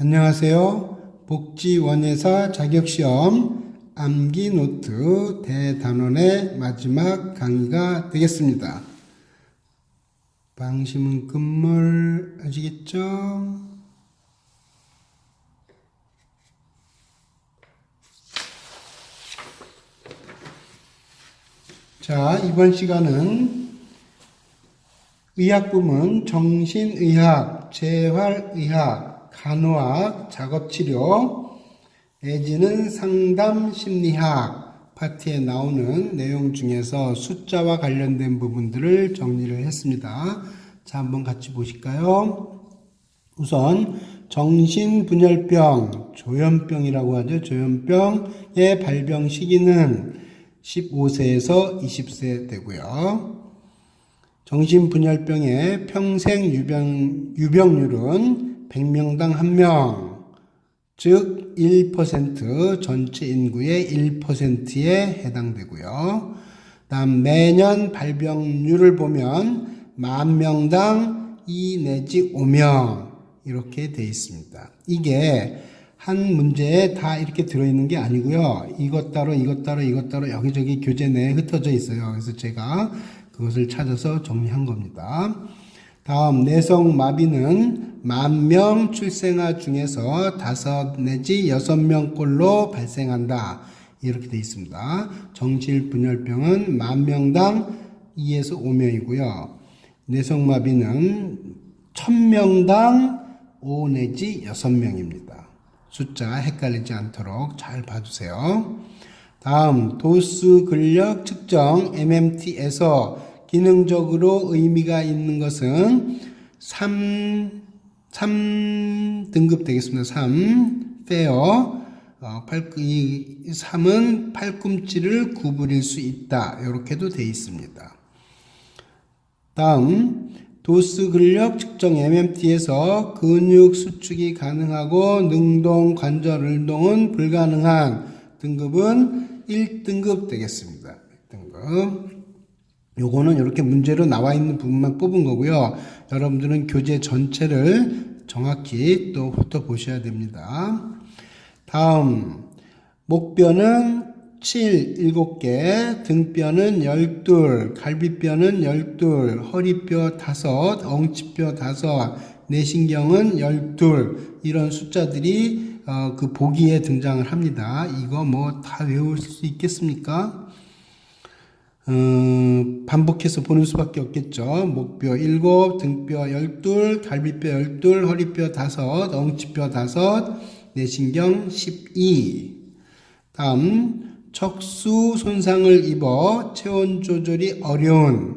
안녕하세요. 복지원예사 자격시험 암기 노트 대단원의 마지막 강의가 되겠습니다. 방심은 끝물 아시겠죠? 자, 이번 시간은 의학 부문 정신의학, 재활의학, 간호학, 작업치료, 내지는 상담 심리학 파트에 나오는 내용 중에서 숫자와 관련된 부분들을 정리를 했습니다. 자, 한번 같이 보실까요? 우선 정신분열병, 조현병이라고 하죠. 조현병의 발병 시기는 15세에서 20세 되고요. 정신분열병의 평생 유병, 유병률은 100명당 1명, 즉 1% 전체 인구의 1%에 해당되고요. 다음 매년 발병률을 보면 만 명당 2 내지 5명 이렇게 돼 있습니다. 이게 한 문제에 다 이렇게 들어있는 게 아니고요. 이것 따로 이것 따로 이것 따로 여기저기 교재 내에 흩어져 있어요. 그래서 제가 그것을 찾아서 정리한 겁니다. 다음 내성 마비는 만 명 출생아 중에서 다섯 내지 여섯 명꼴로 발생한다. 이렇게 되어 있습니다. 정실 분열병은 만 명당 2에서 5명이고요. 내성마비는 천 명당 5 내지 6명입니다. 숫자 헷갈리지 않도록 잘 봐주세요. 다음 도수 근력 측정 MMT에서 기능적으로 의미가 있는 것은 3, 3등급 되겠습니다. 3 페어 어, 팔, 이 3은 팔꿈치를 구부릴 수 있다. 이렇게도 되어 있습니다. 다음 도스 근력 측정 MMT에서 근육 수축이 가능하고 능동 관절 운동은 불가능한 등급은 1등급 되겠습니다. 1등급. 요거는 이렇게 문제로 나와 있는 부분만 뽑은 거고요. 여러분들은 교재 전체를 정확히 또 훑어보셔야 됩니다. 다음, 목뼈는 7, 7개, 등뼈는 12, 갈비뼈는 12, 허리뼈 5, 엉치뼈 5, 내신경은 12, 이런 숫자들이 어, 그 보기에 등장을 합니다. 이거 뭐 다 외울 수 있겠습니까? 어, 반복해서 보는 수밖에 없겠죠. 목뼈 7, 등뼈 12, 갈비뼈 12, 허리뼈 5, 엉치뼈 5, 내신경 12. 다음 척수 손상을 입어 체온 조절이 어려운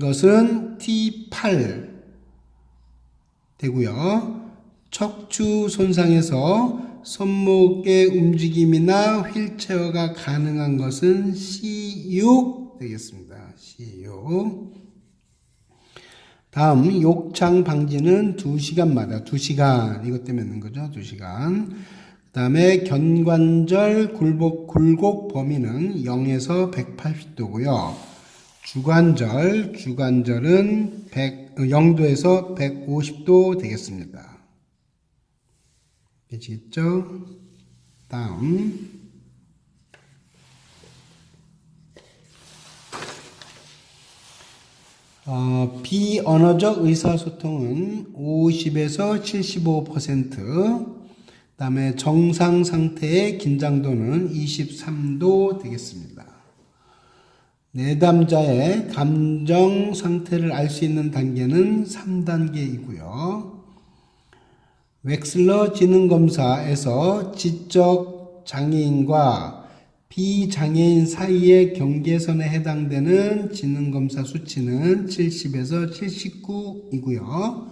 것은 T8 되고요. 척추 손상에서 손목의 움직임이나 휠체어가 가능한 것은 C6 되겠습니다. C6. 다음 욕창 방지는 2시간마다 2시간 이것 때문에 있는 거죠. 2시간. 그 다음에 견관절 굴곡, 굴곡 범위는 0에서 180도고요. 주관절, 주관절은 100, 0도에서 150도 되겠습니다. 되시겠죠? 다음. 어, 비언어적 의사소통은 50에서 75%, 그 다음에 정상 상태의 긴장도는 23도 되겠습니다. 내담자의 감정 상태를 알 수 있는 단계는 3단계이고요. 웩슬러 지능검사에서 지적 장애인과 비장애인 사이의 경계선에 해당되는 지능검사 수치는 70에서 79이고요.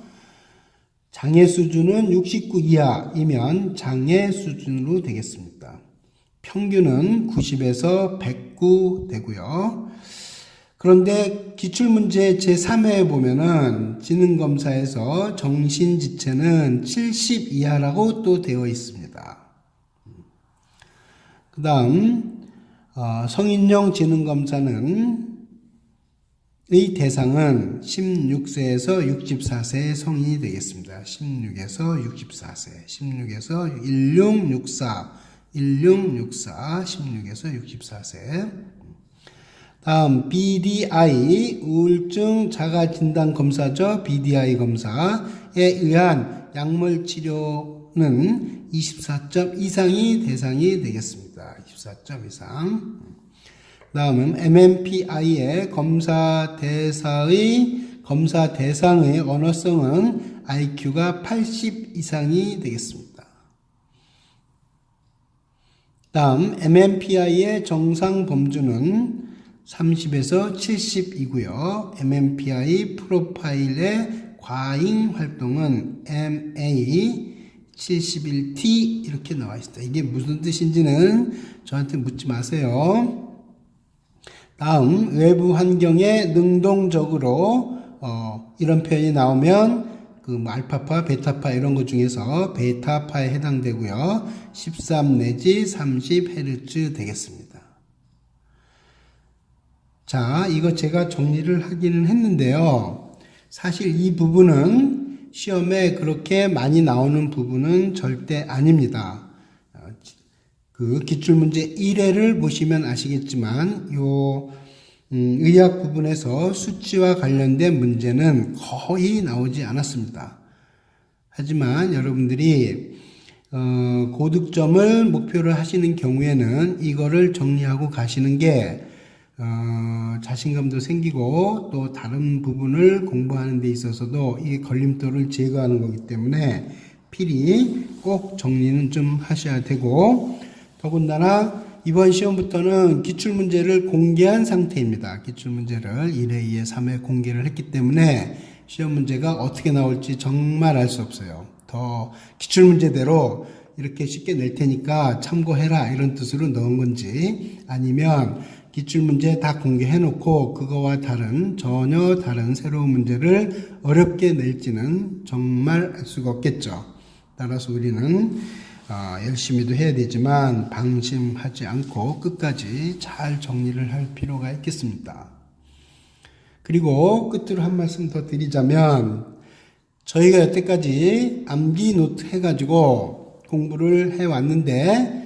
장애 수준은 69 이하이면 장애 수준으로 되겠습니다. 평균은 90에서 109 되고요. 그런데 기출문제 제3회에 보면은 지능검사에서 정신지체는 70 이하라고 또 되어 있습니다. 그 다음, 어, 성인용 지능검사는 의 대상은 16세에서 64세의 성인이 되겠습니다. 16에서 64세, 16에서 1664, 1664, 16에서 64세. 다음 BDI 우울증 자가 진단 검사죠. BDI 검사에 의한 약물 치료는 24점 이상이 대상이 되겠습니다. 24점 이상. 다음은 MMPI의 검사 대사의 검사 대상의 언어성은 IQ가 80 이상이 되겠습니다. 다음 MMPI의 정상 범주는 30에서 70이고요. MMPI 프로파일의 과잉 활동은 MA 71T 이렇게 나와 있습니다. 이게 무슨 뜻인지는 저한테 묻지 마세요. 다음 외부 환경에 능동적으로 어, 이런 표현이 나오면 그 뭐 알파파, 베타파 이런 것 중에서 베타파에 해당되고요. 13 내지 30 헤르츠 되겠습니다. 자, 이거 제가 정리를 하기는 했는데요. 사실 이 부분은 시험에 그렇게 많이 나오는 부분은 절대 아닙니다. 어, 그 기출문제 1회를 보시면 아시겠지만 요 음, 의학 부분에서 수치와 관련된 문제는 거의 나오지 않았습니다. 하지만 여러분들이 어, 고득점을 목표로 하시는 경우에는 이거를 정리하고 가시는 게 어, 자신감도 생기고 또 다른 부분을 공부하는 데 있어서도 이 걸림돌을 제거하는 거기 때문에 필히 꼭 정리는 좀 하셔야 되고 더군다나 이번 시험부터는 기출문제를 공개한 상태입니다. 기출문제를 1회, 2회, 3회 공개를 했기 때문에 시험 문제가 어떻게 나올지 정말 알 수 없어요. 더 기출문제대로 이렇게 쉽게 낼 테니까 참고해라 이런 뜻으로 넣은 건지 아니면 기출 문제 다 공개해 놓고 그거와 다른 전혀 다른 새로운 문제를 어렵게 낼지는 정말 알 수가 없겠죠. 따라서 우리는 어, 열심히도 해야 되지만 방심하지 않고 끝까지 잘 정리를 할 필요가 있겠습니다. 그리고 끝으로 한 말씀 더 드리자면 저희가 여태까지 암기 노트 해가지고 공부를 해왔는데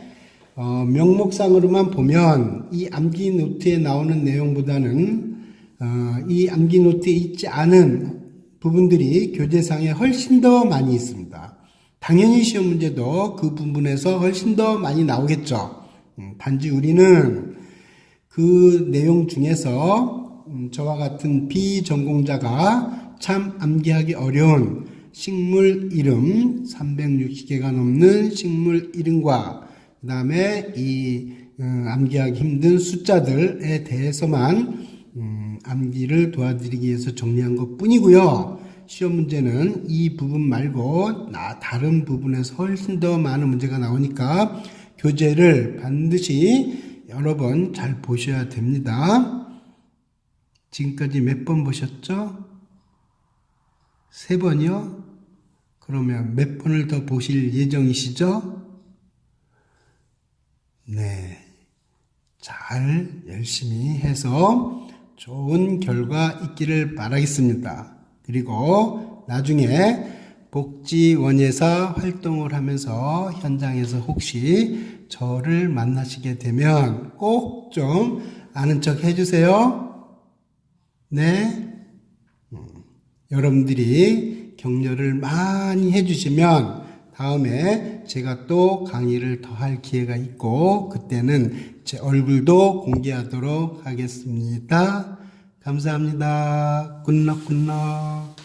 어, 명목상으로만 보면 이 암기 노트에 나오는 내용보다는 어, 이 암기 노트에 있지 않은 부분들이 교재상에 훨씬 더 많이 있습니다. 당연히 시험 문제도 그 부분에서 훨씬 더 많이 나오겠죠. 음, 단지 우리는 그 내용 중에서 음, 저와 같은 비전공자가 참 암기하기 어려운 식물 이름 360개가 넘는 식물 이름과 그 다음에 이 음, 암기하기 힘든 숫자들에 대해서만 음, 암기를 도와드리기 위해서 정리한 것 뿐이고요. 시험 문제는 이 부분 말고 나 다른 부분에서 훨씬 더 많은 문제가 나오니까 교재를 반드시 여러 번 잘 보셔야 됩니다. 지금까지 몇 번 보셨죠? 세 번이요? 그러면 몇 번을 더 보실 예정이시죠? 네. 잘 열심히 해서 좋은 결과 있기를 바라겠습니다. 그리고 나중에 복지원에서 활동을 하면서 현장에서 혹시 저를 만나시게 되면 꼭 좀 아는 척 해주세요. 네. 음, 여러분들이 격려를 많이 해주시면 다음에 제가 또 강의를 더 할 기회가 있고 그때는 제 얼굴도 공개하도록 하겠습니다. 감사합니다. 굿럭 굿럭.